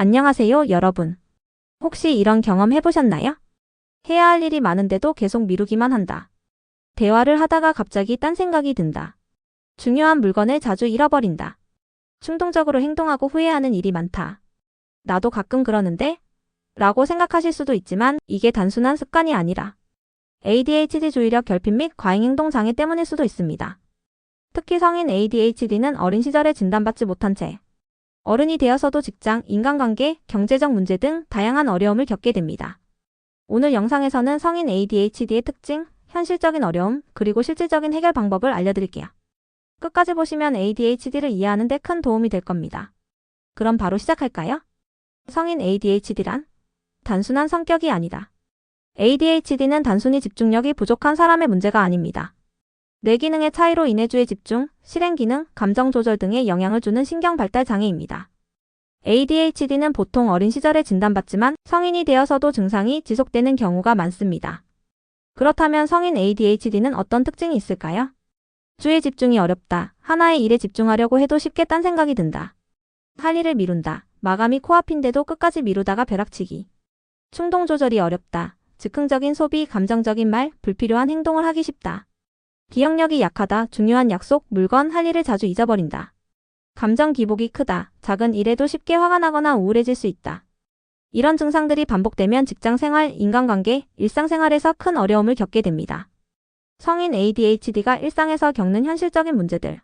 안녕하세요, 여러분. 혹시 이런 경험 해보셨나요? 해야 할 일이 많은데도 계속 미루기만 한다. 대화를 하다가 갑자기 딴 생각이 든다. 중요한 물건을 자주 잃어버린다. 충동적으로 행동하고 후회하는 일이 많다. 나도 가끔 그러는데? 라고 생각하실 수도 있지만 이게 단순한 습관이 아니라 ADHD 주의력 결핍 및 과잉행동 장애 때문일 수도 있습니다. 특히 성인 ADHD는 어린 시절에 진단받지 못한 채 어른이 되어서도 직장, 인간관계, 경제적 문제 등 다양한 어려움을 겪게 됩니다. 오늘 영상에서는 성인 ADHD의 특징, 현실적인 어려움, 그리고 실질적인 해결 방법을 알려드릴게요. 끝까지 보시면 ADHD를 이해하는 데 큰 도움이 될 겁니다. 그럼 바로 시작할까요? 성인 ADHD란 단순한 성격이 아니다. ADHD는 단순히 집중력이 부족한 사람의 문제가 아닙니다. 뇌 기능의 차이로 인해 주의 집중, 실행 기능, 감정 조절 등에 영향을 주는 신경 발달 장애입니다. ADHD는 보통 어린 시절에 진단받지만 성인이 되어서도 증상이 지속되는 경우가 많습니다. 그렇다면 성인 ADHD는 어떤 특징이 있을까요? 주의 집중이 어렵다. 하나의 일에 집중하려고 해도 쉽게 딴 생각이 든다. 할 일을 미룬다. 마감이 코앞인데도 끝까지 미루다가 벼락치기. 충동 조절이 어렵다. 즉흥적인 소비, 감정적인 말, 불필요한 행동을 하기 쉽다. 기억력이 약하다. 중요한 약속, 물건, 할 일을 자주 잊어버린다. 감정 기복이 크다. 작은 일에도 쉽게 화가 나거나 우울해질 수 있다. 이런 증상들이 반복되면 직장 생활, 인간관계, 일상생활에서 큰 어려움을 겪게 됩니다. 성인 ADHD가 일상에서 겪는 현실적인 문제들.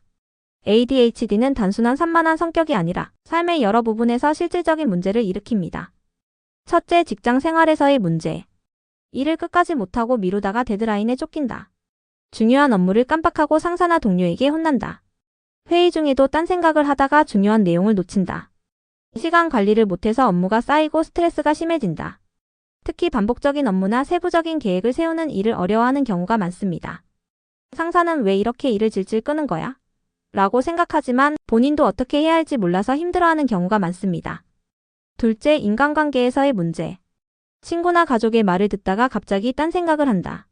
ADHD는 단순한 산만한 성격이 아니라 삶의 여러 부분에서 실질적인 문제를 일으킵니다. 첫째, 직장 생활에서의 문제. 일을 끝까지 못하고 미루다가 데드라인에 쫓긴다. 중요한 업무를 깜빡하고 상사나 동료에게 혼난다. 회의 중에도 딴 생각을 하다가 중요한 내용을 놓친다. 시간 관리를 못해서 업무가 쌓이고 스트레스가 심해진다. 특히 반복적인 업무나 세부적인 계획을 세우는 일을 어려워하는 경우가 많습니다. 상사는 왜 이렇게 일을 질질 끄는 거야? 라고 생각하지만 본인도 어떻게 해야 할지 몰라서 힘들어하는 경우가 많습니다. 둘째, 인간관계에서의 문제. 친구나 가족의 말을 듣다가 갑자기 딴 생각을 한다.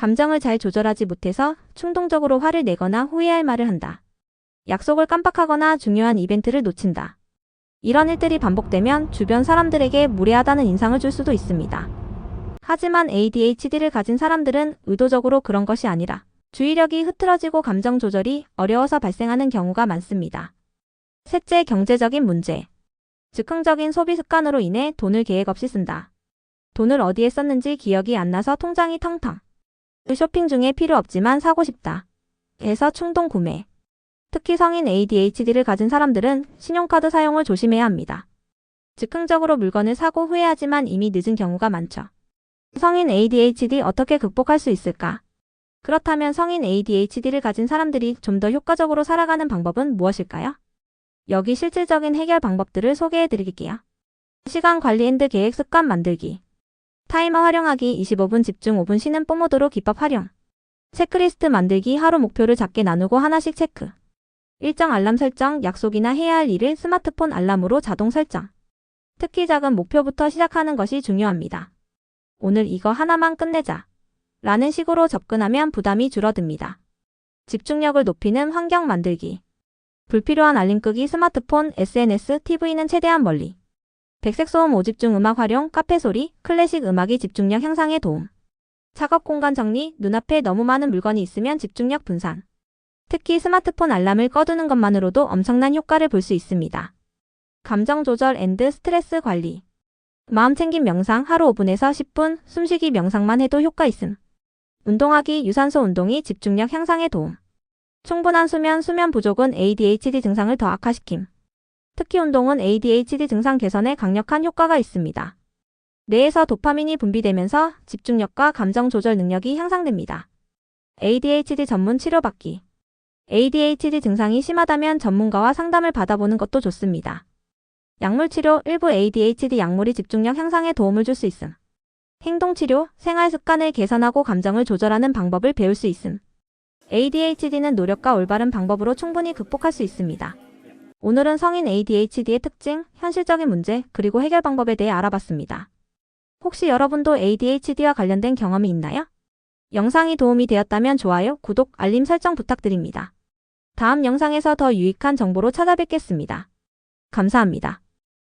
감정을 잘 조절하지 못해서 충동적으로 화를 내거나 후회할 말을 한다. 약속을 깜빡하거나 중요한 이벤트를 놓친다. 이런 일들이 반복되면 주변 사람들에게 무례하다는 인상을 줄 수도 있습니다. 하지만 ADHD를 가진 사람들은 의도적으로 그런 것이 아니라 주의력이 흐트러지고 감정 조절이 어려워서 발생하는 경우가 많습니다. 셋째, 경제적인 문제. 즉흥적인 소비 습관으로 인해 돈을 계획 없이 쓴다. 돈을 어디에 썼는지 기억이 안 나서 통장이 텅텅. 쇼핑 중에 필요 없지만 사고 싶다. 해서 충동 구매. 특히 성인 ADHD를 가진 사람들은 신용카드 사용을 조심해야 합니다. 즉흥적으로 물건을 사고 후회하지만 이미 늦은 경우가 많죠. 성인 ADHD 어떻게 극복할 수 있을까? 그렇다면 성인 ADHD를 가진 사람들이 좀 더 효과적으로 살아가는 방법은 무엇일까요? 여기 실질적인 해결 방법들을 소개해 드릴게요. 시간 관리 앤드 계획 습관 만들기. 타이머 활용하기 25분 집중 5분 쉬는 뽀모도로 기법 활용. 체크리스트 만들기 하루 목표를 작게 나누고 하나씩 체크. 일정 알람 설정, 약속이나 해야 할 일을 스마트폰 알람으로 자동 설정. 특히 작은 목표부터 시작하는 것이 중요합니다. 오늘 이거 하나만 끝내자. 라는 식으로 접근하면 부담이 줄어듭니다. 집중력을 높이는 환경 만들기. 불필요한 알림 끄기 스마트폰, SNS, TV는 최대한 멀리. 백색 소음 오집 중 음악 활용, 카페 소리, 클래식 음악이 집중력 향상에 도움. 작업 공간 정리, 눈앞에 너무 많은 물건이 있으면 집중력 분산. 특히 스마트폰 알람을 꺼두는 것만으로도 엄청난 효과를 볼 수 있습니다. 감정 조절 앤드 스트레스 관리. 마음 챙김 명상 하루 5분에서 10분 숨쉬기 명상만 해도 효과 있음. 운동하기 유산소 운동이 집중력 향상에 도움. 충분한 수면, 수면 부족은 ADHD 증상을 더 악화시킴. 특히 운동은 ADHD 증상 개선에 강력한 효과가 있습니다. 뇌에서 도파민이 분비되면서 집중력과 감정 조절 능력이 향상됩니다. ADHD 전문 치료받기. ADHD 증상이 심하다면 전문가와 상담을 받아보는 것도 좋습니다. 약물 치료 일부 ADHD 약물이 집중력 향상에 도움을 줄 수 있음. 행동치료, 생활 습관을 개선하고 감정을 조절하는 방법을 배울 수 있음. ADHD는 노력과 올바른 방법으로 충분히 극복할 수 있습니다. 오늘은 성인 ADHD의 특징, 현실적인 문제, 그리고 해결 방법에 대해 알아봤습니다. 혹시 여러분도 ADHD와 관련된 경험이 있나요? 영상이 도움이 되었다면 좋아요, 구독, 알림 설정 부탁드립니다. 다음 영상에서 더 유익한 정보로 찾아뵙겠습니다. 감사합니다.